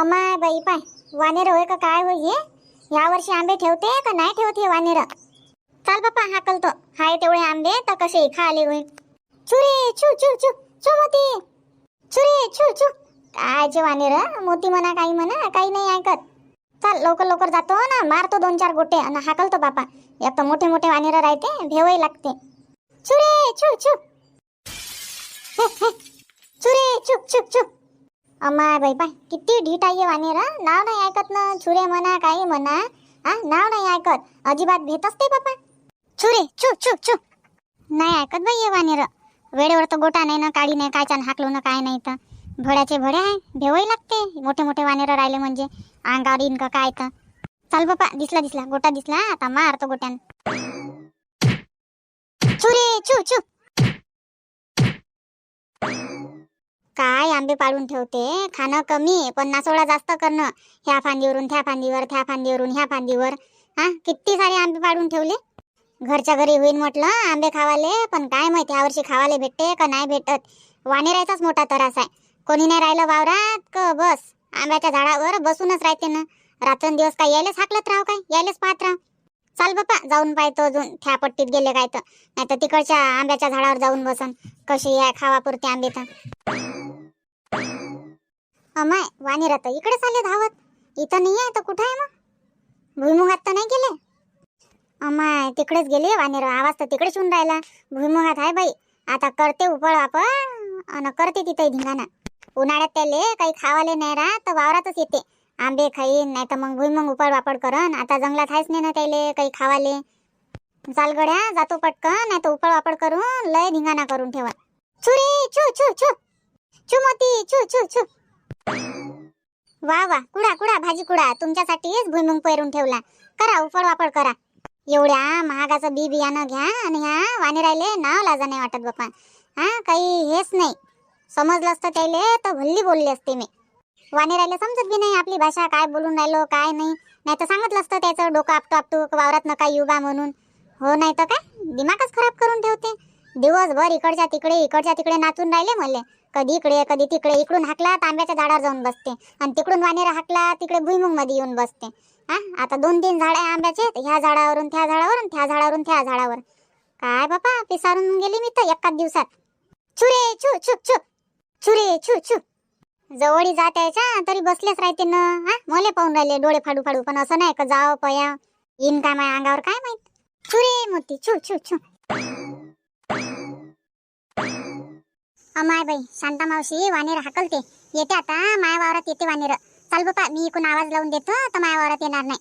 अमाय बाई पाय वानेर होय का काय होय हे? या वर्षी आंबे ठेवते का नाही ठेवते वानेर? चाल बाप्पा हाकल तो हाय तेवढे आंबे तर कसे खाले होय? होईल छुरे छू छू छू छू मोती. छुरे छू छू काय जे वानेर? मोती म्हणा काही म्हणा काही नाही ऐकत. चाल लवकर लवकर जातो ना मारतो दोन चार गोटे आणि हाकलतो बापा. एक तर मोठे मोठे वानेर राहते भेवही लागते. छुरे छू छू हे, हे. छुरे छुक छुक छुक अमाय बाई पाय किती ढीट आहे वानेर नाव नाही ऐकत ना. छुरे म्हणा काही म्हणा. हा नाव नाही ऐकत. अजिबात भेट असते बापा. छुरे छुक छुक छुक नाही ऐकत बाई ये वानेर वेळेवर तर गोटा नाही ना काडी नाही काय छान हाकलो ना काय नाही तर. भड्याचे भडे आहे भेवही लागते. मोठे मोठे वानेर राहिले म्हणजे. अंगावर इनका काय तर. चाल बापा दिसला दिसला. गोटा दिसला. आता मारतो गोट्यान. छुरे छू छू. काय आंबे पाडून ठेवते? खाणं कमी पन्नास सोळा जास्त करणं. ह्या फांदीवरून त्या फांदीवर त्या फांदीवरून ह्या फांदीवर. हा किती सारे आंबे पाडून ठेवले? घरच्या घरी होईन म्हटलं आंबे खावाले पण काय माहिती यावर्षी खावाले भेटते का नाही भेटत? वानेरायचाच मोठा त्रास आहे. कोणी नाही राहिलं वावरात क बस. आंब्याच्या झाडावर बसूनच राहते ना. रात्रंदिवस काय यायलाच हाकलत राव काय? यायलाच पाहत राव चाल बापा जाऊन पाहतो अजून. त्या पट्टीत गेले काय तर. नाही तर तिकडच्या आंब्याच्या झाडावर जाऊन बसन. कशी आहे खावापुरते आंबे तर. अमाय वानेर तर इकडेच आले धावत. इथं नाही आहे तर कुठं आहे मग? भुईमुगात तर नाही गेले. अमाय तिकडेच गेले वानेर. आवाज तर तिकडेच होऊन राहिला. भुईमुगात आहे बाई. आता करते उपळ वापर करते तिथे धिंगाणा. उन्हाळ्यात त्याले काही खावाले नाही राहत तर वावरातच येते. आंबे खाईन नाही तर मग भुईमुंग उपळ वापर करन आता जंगलात आहेच नाही ना त्याले काही खावाले. चाल गड्या जातो पटकन नाही तर उपळ वापर करून लय धिंगाणा करून ठेवा. छुरी छू छू छू चुमती छू छू छू वा वा कुडा कुडा भाजी कुडा. तुमच्यासाठीच भुईमुंग पेरून ठेवला. करा उपड वापड करा. एवढ्या महागाचं बी बियाणं घ्या आणि ह्या वाणी राहिले नाव लाजा नाही वाटत बाप्पा हा काही हेच नाही. समजलं असतं त्याले तर भल्ली बोलली असते मी. वाणी राहिले समजत बी नाही आपली भाषा काय बोलून राहिलो काय नाही. नाही तर सांगितलं असतं त्याचं डोकं आपटू आपटू वावरात नका युगा म्हणून. हो नाही तर काय? दिमागच खराब करून ठेवते. दिवसभर इकडच्या तिकडे इकडच्या तिकडे नाचून राहिले मले कधी इकडे कधी तिकडे. इकडून हाकला तर आंब्याच्या झाडावर जाऊन बसते. आणि तिकडून वानेरा हाकला तिकडे भुईमुंगमध्ये येऊन बसते. हा? आता दोन तीन झाड आहे आंब्याचे. ह्या झाडावरून त्या झाडावरून त्या झाडावरून त्या झाडावर काय बापा पिसारून गेली मी तर एकाच दिवसात. छुरे छू छुक छुक छुरे छू छुक जवळी जात यायच्या तरी बसलेच राहते ना. हा? मले पाहून राहिले डोळे फाडू फाडू. पण असं नाही का जाव पया. इन काय माझ्या अंगावर काय माहीत? छुरे मोती छू छू छू. अमाय बाई शांता मावशी वानेर हाकलते. येते आता माया वावरात येते वानेर. चाल बापा मी इकून आवाज लावून देतो तर माया वावरात येणार नाही.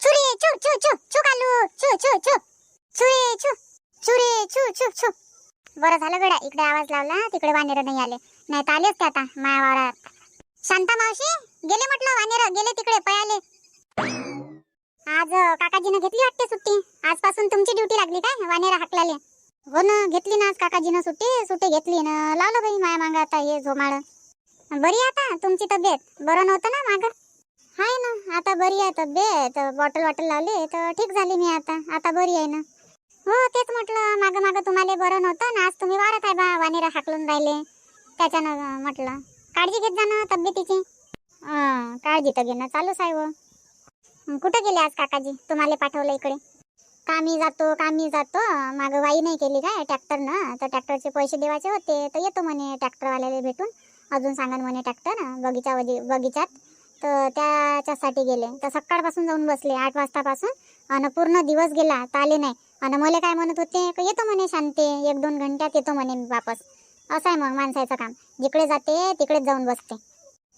चुरे छू छू छू छू कालू छू छू छू चुरे छू चुरे छू चु चु बरं झालं गड्या इकडे आवाज लावला तिकडे वानेर नाही आले. नाही तर आलेच ते आता माया वावरात. शांता मावशी गेले म्हटलं वानेर गेले तिकडे पयाले आज काकाजीनं घेतली वाटते सुट्टी. आजपासून तुमची ड्युटी लागली काय वानेर हाकलाले? हो ना घेतली ना आज काकाजीनं सुट्टी. सुट्टी घेतली ना. लावलं बाई माया मागं आता हे झोमाळ. बरी आहे आता तुमची तब्येत? बरं नव्हतं ना मागं? हाय ना आता बरी आहे तब्येत. बॉटल वॉटल लावली तर ठीक झाली मी आता. आता बरी आहे ना. हो तेच म्हटलं मागं मागं तुम्हाला बरं नव्हतं ना. आज तुम्ही वारत आहे बा वानेरा हाकलून राहिले. त्याच्यानं म्हटलं काळजी घेत जा ना तब्येतीची. काळजी तर घेणं चालूच आहे व. कुठं गेले आज काकाजी? तुम्हाला पाठवलं इकडे. कामी जातो कामी जातो. मागं वाई नाही केली काय ट्रॅक्टरनं? तर ट्रॅक्टरचे पैसे देवाचे होते. तर येतो म्हणे ट्रॅक्टरवाल्याला भेटून. अजून सांगा म्हणे ट्रॅक्टर बगीचा बगीचात. तर त्याच्यासाठी गेले. तर सकाळपासून जाऊन बसले आठ वाजतापासून. आणि पूर्ण दिवस गेला तर आले नाही. आणि मला काय म्हणत होते येतो म्हणे शांती. एक दोन घंट्यात येतो म्हणे मी वापस. असं आहे मग माणसाचं काम. जिकडे जाते तिकडेच जाऊन बसते.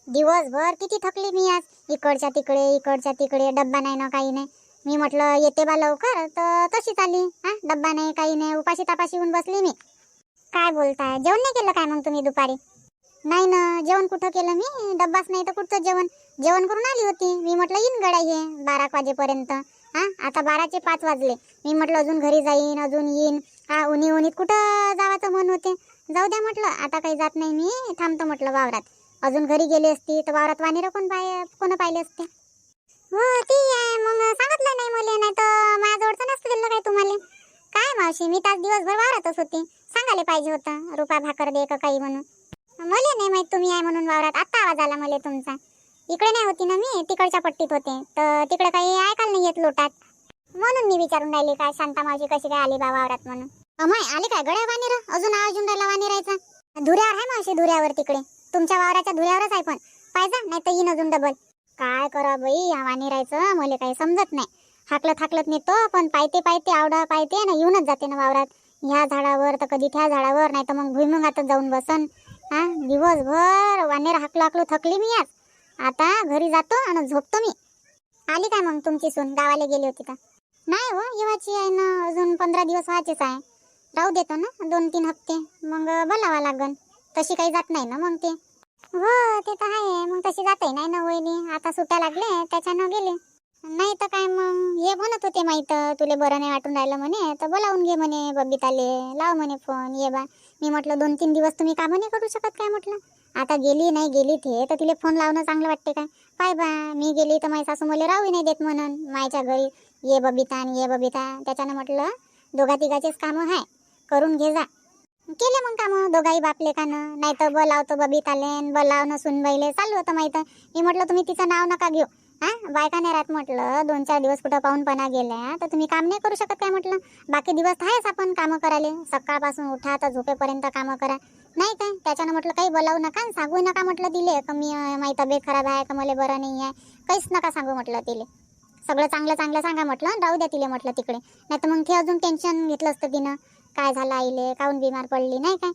दिवसभर किती थकली मी आज. इकडच्या तिकडे इकडच्या तिकडे. डब्बा नाही ना काही नाही. मी म्हटलं येते बा लवकर. तर तशीच आली. हा डब्बा नाही काही नाही उपाशी तापाशी येऊन बसली मी. काय बोलताय? जेवण नाही केलं काय मग तुम्ही दुपारी? नाही ना जेवण कुठं केलं मी? डब्बाच नाही तर कुठचं जेवण? जेवण करून आली होती. मी म्हटलं येईन गडा ये बारा एक वाजेपर्यंत. हा आता बाराचे पाच वाजले. मी म्हटलं अजून घरी जाईन अजून येईन. हा उन्ही उन्हीत कुठं जावाचं मन होते? जाऊ द्या म्हटलं आता काही जात नाही मी. थांबतो म्हटलं वावरात. अजून घरी गेली असती तर वावरात वानेर कोण पाय कोण पाहिले असते? हो ती आहे. मग सांगितलं नाही मला नाही तर दिलं काय तुम्हाला? काय मावशी मी तास दिवसभर वावरातच होती. सांगायला पाहिजे होतं रुपा भाकर दे का काही म्हणून. मला नाही माहीत तुम्ही आहे म्हणून वावरात. आत्ता आवाज आला मला तुमचा. इकडे नाही होती ना मी तिकडच्या पट्टीत होते. तर तिकडे काही ऐकायला नाही येत लोटात. म्हणून मी विचारून राहिली काय शांता मावशी कशी काय आली बा वावरात म्हणून? अमाय आली काय? गड्या वानेर अजून आवाज येऊन राहिला वानेरायचा धुऱ्यावर आहे मावशी धुऱ्यावर तिकडे तुमच्या वावराच्या धुऱ्यावरच आहे पण. पाहिजे नाही तर येईन अजून डबल काय करा बाई या वानेरायचं मला काही समजत नाही. हाकलत हाकलत नेतो पण पायते पायते आवडा पायते ना येऊनच जाते ना वावरात. ह्या झाडावर तर कधी त्या झाडावर नाही तर मग भुईमुगातच जाऊन बसन. हा दिवसभर वानेर हाकलो हाकलो थकली मी आज. आता घरी जातो आणि झोपतो मी. आली काय मग तुमची सून? गावाला गेली होती का? नाही हो येवाची आहे ना अजून पंधरा दिवस व्हायचेच आहे. राहू देतो ना दोन तीन हप्ते. मग बोलावा लागन. तशी काही जात नाही ना मग ते. हो ते तर आहे. तशी जाते. नाही ना वहिनी? आता सुट्ट्या लागले त्याच्यानं गेले. नाही तर काय मग? हे म्हणत होते माहीत तुले बरं नाही वाटून राहिलं म्हणे तर बोलावून घे म्हणे बबिताले. लाव म्हणे फोन ये बा. मी म्हटलं दोन तीन दिवस तुम्ही कामं नाही करू शकत काय म्हटलं? आता गेली नाही गेली ते तर तिला फोन लावणं चांगलं वाटते काय? पाय बा मी गेली तर माझी सासू मला राहू नाही देत म्हणून. मायच्या घरी ये बबिता आणि ये बबिता. त्याच्यानं म्हटलं दोघा तिघाचेच कामं आहे करून घे जा. केले मग कामं. दोघाही बापले का नाही तर बोलावतो बबिताले न बोलावणं सुनबाईले चालू होतं माहीत. मी म्हटलं तुम्ही तिचं नाव नका घेऊ. हा? बायका नाही राहत म्हटलं. दोन चार दिवस कुठं पाहूनपणा गेल्या. तर तुम्ही काम नाही करू शकत काय? म्हटलं. बाकी दिवस आहेच आपण कामं करायले. सकाळपासून उठा तर झोपेपर्यंत कामं करा. नाही काय? त्याच्यानं म्हटलं काही बोलावू नका आणि सांगू नका म्हटलं दिले का मी माही तब्येत खराब आहे का मला बरं नाही आहे? काहीच नका सांगू म्हटलं तिले. सगळं चांगलं चांगलं सांगा म्हटलं. राहू द्या तिले म्हटलं तिकडे. नाही तर मग ते अजून टेन्शन घेतलं असतं तिनं. काय झालं आईले? काहून बिमार पडली? नाही काय?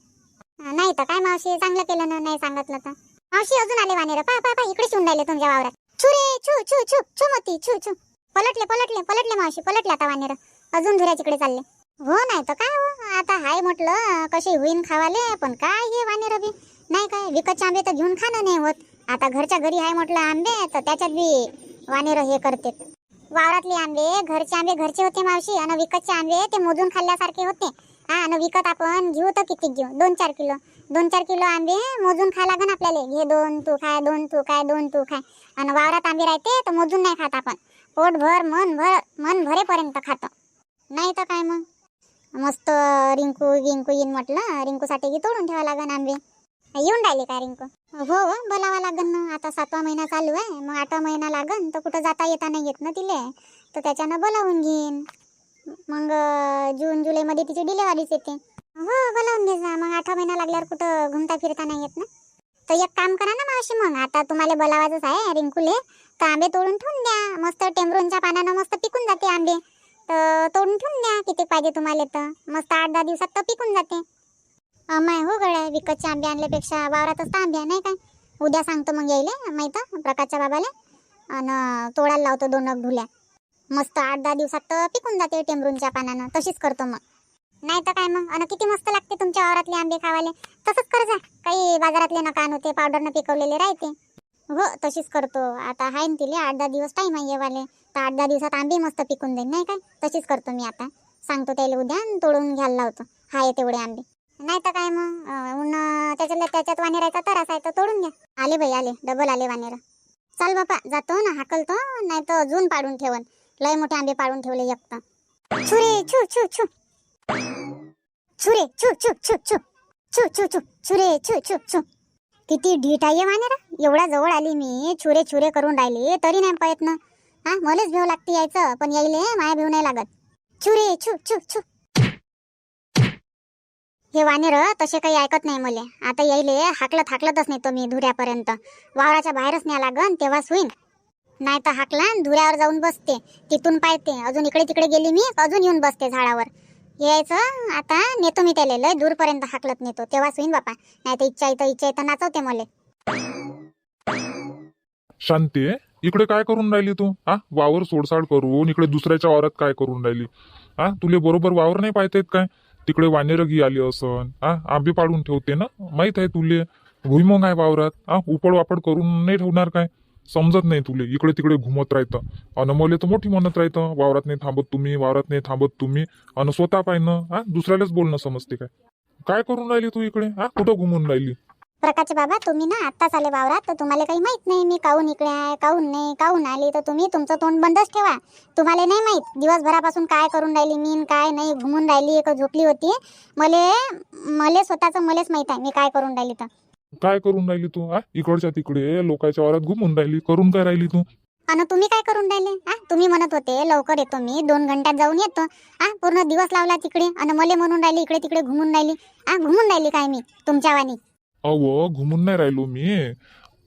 नाही तर काय मावशी? चांगलं केलं ना? नाही सांगितलं तर. मावशी अजून आले वानेर. पा पा पा इकडे शिवून राहिले तुमच्या वावरात. छू रे छू छू छू छू मोती छू छू. पलटले पलटले पलटले मावशी पलटले आता वानेर. अजून धुऱ्या तिकडे चालले. हो नाही तर काय हो? आता हाय म्हटलं कशी होईन खावाले पण काय हे वानेर बी? नाही काय? विकतचे आंबे तर घेऊन खाणं नाही होत. आता घरच्या घरी आहे म्हटलं आंबे तर त्याच्यात बी वानेर हे करते. वावरातले आंबे घरचे आंबे घरचे होते मावशी आणि विकतचे आंबे ते मोजून खाल्ल्यासारखे होते. हा आणि विकत आपण घेऊ तर किती घेऊ? दोन चार किलो. दोन चार किलो आंबे मोजून खा लागन आपल्याला. घे दोन तू खाय दोन तू खाय दोन तू खाय आणि वावरात आंबे राहते तर मोजून नाही खात आपण. पोटभर मन भर मन भरेपर्यंत खातो. नाही तर काय मग? मस्त रिंकू गिंकू येईन म्हटलं. रिंकूसाठी की तोडून ठेवा लागन आंबे. येऊन राहिले का रिंकू? हो हो बोलावा लागन ना. आता सातवा महिना चालू आहे. मग आठवा महिना लागन तर कुठं जाता येता नाही येत ना तिले. तर त्याच्यानं बोलावून घेईन. मग जून जुलैमध्ये तिची डिलेवरीच येते. हो बोलावून घे जा. मग आठवा महिना लागल्यावर कुठं घुमता फिरता नाही येत ना. तर एक काम करा ना मावशी मग. आता तुम्हाला बोलावायचंच आहे रिंकूले. तर आंबे तोडून ठेवून द्या. मस्त टेमरूनच्या पानानं मस्त पिकून जाते आंबे. तर तोडून ठेवून द्या किती पाहिजे तुम्हाला तर. मस्त आठ दहा दिवसात तर पिकून जाते. अमाय हो गड्या विकतचे आंबे आणल्यापेक्षा वावरातच तर आंबे नाही काय? उद्या सांगतो मग यायले माहीत प्रकाशच्या बाबाला. आणि तोडायला लावतो दोन ढुल्या मस्त आठ दहा दिवसात तर पिकून जाते टेमरूनच्या पानानं. तशीच करतो मग. नाही तर काय मग? आणि किती मस्त लागते तुमच्या वावरातले आंबे खावाले. तसंच कर जा. काही बाजारातले नका आणू पावडरनं पिकवलेले राहते. हो तशीच करतो. आता आहे ना तिले आठ दहा दिवस टाईम आहे येवाले. तर आठ दहा दिवसात आंबे मस्त पिकून देईन नाही काय? तशीच करतो मी आता. सांगतो त्याला उद्या तोडून घ्यायला लावतो. हाय तेवढे आंबे. नाही तर काय मग? अं, त्याच्यातल्या त्याच्यात वानेरायचा तर आहे तोडून घ्या. आले बाई आले. डबल आले वानेर. चल बापा जातो ना हाकलतो. नाही तर अजून पाडून ठेवन. लय मोठे आंबे पाळून ठेवले एक तर छुरे छू छू छू. छुरे छू छू छू छू. छू छू छू. छुरे छू छू छू. किती ढीट आहे वानेरा एवढ्या जवळ आली मी छुरे छुरे करून राहिले तरी नाही प्रयत्न. हा मलाच भेव लागते यायचं पण यायले माया भेव नाही लागत. छुरे छू छू छू. हे वानेर तसे काही ऐकत नाही मले. आता यायले हाकलत हाकलतच नाही तो मी धुऱ्यापर्यंत. वावराच्या बाहेरच न्या लागन तेव्हाच होईन. नाही तर हाकला धुऱ्यावर जाऊन बसते. तिथून पाहते. अजून इकडे तिकडे गेली मी अजून येऊन बसते झाडावर. यायचं आता नेतो मी त्याला. लय दूरपर्यंत हाकलत नेतो. तेव्हाच होईन बापा. नाही तर इच्छा इथं इच्छा इथं नाचवते मले. शांती इकडे काय करून राहिली तू? हा? वावर सोडसाड करून इकडे दुसऱ्याच्या वावरात काय करून राहिली? हा? तुले बरोबर वावर नाही पाहता येत काय? तिकडे वानेरगी आली असन. हा? आंबे पाडून ठेवते ना? माहीत आहे तुले. भुईमंग आहे वावरात. हा? उपड वापड करून नाही ठेवणार काय? समजत नाही तुले. इकडे तिकडे घुमत राहतं. अन मले तर मोठी म्हणत राहतं वावरात नाही थांबत तुम्ही वावरात नाही थांबत तुम्ही. अन स्वतः पाहिनं हा दुसऱ्यालाच बोलणं समजते काय? काय करून राहिली तू इकडे? हा कुठं घुमून राहिली? प्रकाश बाबा तुम्ही ना आत्ताच आले वावरात तर तुम्हाला काही माहीत नाही मी काहून इकडे आहे काहून नाही काहून आली तर तुम्ही तुमचं तोंड बंदच ठेवा. तुम्हाला नाही माहीत दिवसभरापासून काय करून राहिली मी न काय नाही घुमून राहिली का झोपली होती. मले मले स्वतःचं मलेच माहीत आहे मी काय करून राहिली तर. काय करून राहिली तू हा इकडच्या तिकडे लोकांच्या वारात घुमून राहिली. करून काय राहिली तू? अन तुम्ही काय करून राहिले? हा तुम्ही म्हणत होते लवकर येतो मी दोन घंट्यात जाऊन येतो. हा पूर्ण दिवस लावला तिकडे आणि मले म्हणून राहिली इकडे तिकडे घुमून राहिली. हा घुमून राहिली काय मी तुमच्या वाणी? अव घुमून नाही राहिलो मी.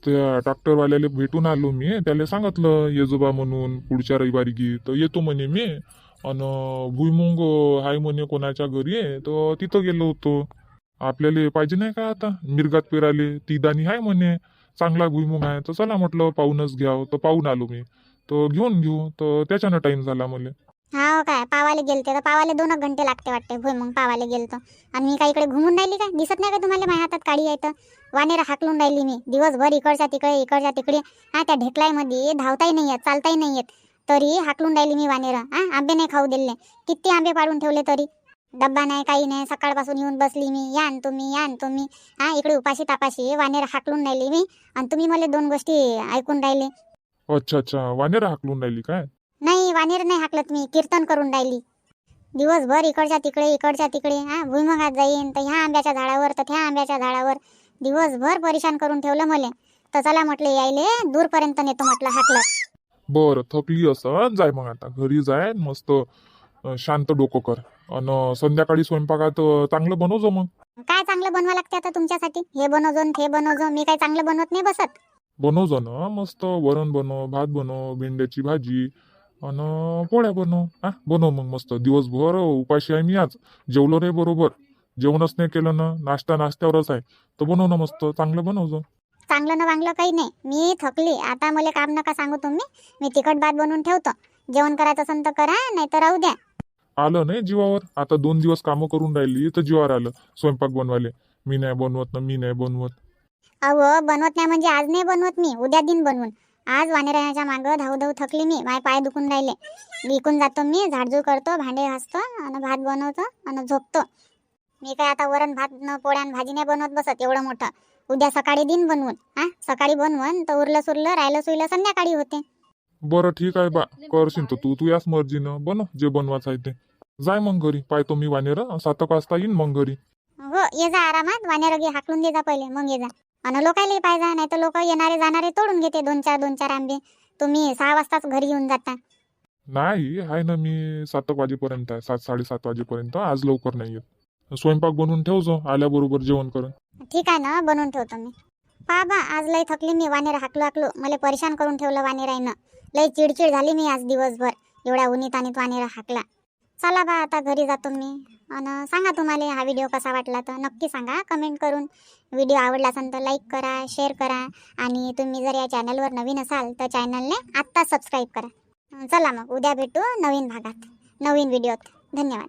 त्या ट्रॅक्टरवाल्याला भेटून आलो मी. त्याला सांगितलं येजोबा म्हणून पुढच्या रविवारी गी तर येतो म्हणे मी. अन भुईमुंग हाय म्हणे कोणाच्या घरी. तर तिथं गेलो होतो. आपल्याला पाहिजे नाही का आता? मिरगात पेराले ती दाणी आहे म्हणे. चांगला भुईमुंग आहे. तर चला म्हटलं पाहूनच घ्याव. तर पाहून आलो मी. तर घेऊन घेऊ. तर त्याच्यानं टाइम झाला मला. हा काय? पावाले गेलते. तर पावाले दोन घंटे लागते वाटते. भुई मग पावाले गेलतो. आणि मी काही इकडे घुमून राहिली काय? दिसत नाही का तुम्हाला माझ्या हातात काळी आहे तर? वानेर हाकलून राहिली मी. दिवसभर इकडच्या तिकडे इकडच्या तिकडे. हा त्या ढेकलायमध्ये धावताही नाही येत चालताही नाही येत. तरी हाकलून राहिली मी वानेर. हा आंबे नाही खाऊ दिले. किती आंबे पाडून ठेवले तरी? डब्बा नाही काही नाही. सकाळपासून येऊन बसली मी. या न तुम्ही या न तुम्ही. हा इकडे उपाशी तापाशी. वानेर हाकलून राहिली मी. आणि तुम्ही मला दोन गोष्टी ऐकून राहिले. अच्छा अच्छा. वानेर हाकलून राहिली काय? नाही वानेर नाही हाकलत मी. कीर्तन करून राहिली. दिवसभर इकडच्या तिकडे इकडच्या तिकडे. हा भुईमुगात जाईन. तर ह्या आंब्याच्या झाडावर तर त्या आंब्याच्या झाडावर. दिवसभर परेशान करून ठेवलं मले. तर चला म्हटलं यायले. दूरपर्यंत नेतो म्हटलं हाकलं. बरं थकली असं. जाय मग आता. घरी जाय. मस्त शांत डोकं कर. आणि संध्याकाळी स्वयंपाकात चांगलं बनवजो मग. काय चांगलं बनवा लागते आता तुमच्यासाठी? हे बनवजो ते बनवजो मी काही चांगलं बनवत नाही बसत? बनवजो ना मस्त वरण बनव भात बनव भेंड्याची भाजी आणि पोळ्या बनव. हा बनव मग मस्त. दिवसभर उपाशी आहे मी आज. जेवलो रे बरोबर. जेवणच नाही केलं ना नाश्ता नाश्त्यावरच आहे. तर बनव ना मस्त चांगलं बनवजो. चांगलं न वांगलं काही नाही. मी थकली. आता मला काम नका सांगू तुम्ही. मी तिखट भात बनवून ठेवतो. जेवण करायचं असेल तर करा नाही तर राहू द्या. आलं नाही जीवावर. आता दोन दिवस कामं करून राहिली तर जीवावर आलं. स्वयंपाक बनवायला. मी नाही बनवत ना मी नाही बनवत. अहो बनवत नाही म्हणजे आज नाही बनवत मी उद्या दिन बनवून. आज वानेराच्या मागं धाव धाव थकली मी माझे पाय दुखून राहिले. विकून जातो मी झाडझूड करतो भांडे घासतो आणि भात बनवतो आणि झोपतो. मी काय आता वरण भात न पोळ्या न भाजी नाही बनवत बसत एवढं मोठं. उद्या सकाळी दिन बनवून हा? सकाळी बनवून तर उरलं सुरलं राहिलं सुरलं संध्याकाळी होते. बरं ठीक आहे बा करशील तर तू तू याच मर्जीनं बनव जे बनवायचं आहे ते. जाय मग घरी. पाहतो मी वानेर. सात एक वाजता येईन मग घरी. हो ये जा आरामात. वानेरगी हाकलून दे जा पहिले. मग ये जा. आणि लोकायला पाहिजे नाही तर लोक येणारे जाणारे तोडून घेते. दोन चार दोन चार आंबे. तुम्ही सहा वाजताच घरी येऊन जाता. नाही आहे ना मी सात वाजेपर्यंत आहे. सात साडेसात वाजेपर्यंत. आज लवकर नाही येत. स्वयंपाक बनवून ठेवजो. आल्याबरोबर जेवण करून. ठीक आहे ना बनवून ठेवतो मी पहा बा आज लय थकली मी. वानेर हाकलो हाकलो. मला परेशान करून ठेवलं वानेराईनं. लय चिडचिड झाली मी आज दिवसभर. एवढ्या उन्हीत आणि वानेर हाकला. चला बा आता घरी जातो मी. आणि सांगा तुम्हाला हा व्हिडिओ कसा वाटला तर नक्की सांगा. कमेंट करून व्हिडिओ आवडला असेल तर लाईक करा शेअर करा. आणि तुम्ही जर या चॅनलवर नवीन असाल तर चॅनलने आत्ता सबस्क्राईब करा. चला मग उद्या भेटू नवीन भागात नवीन व्हिडिओत धन्यवाद.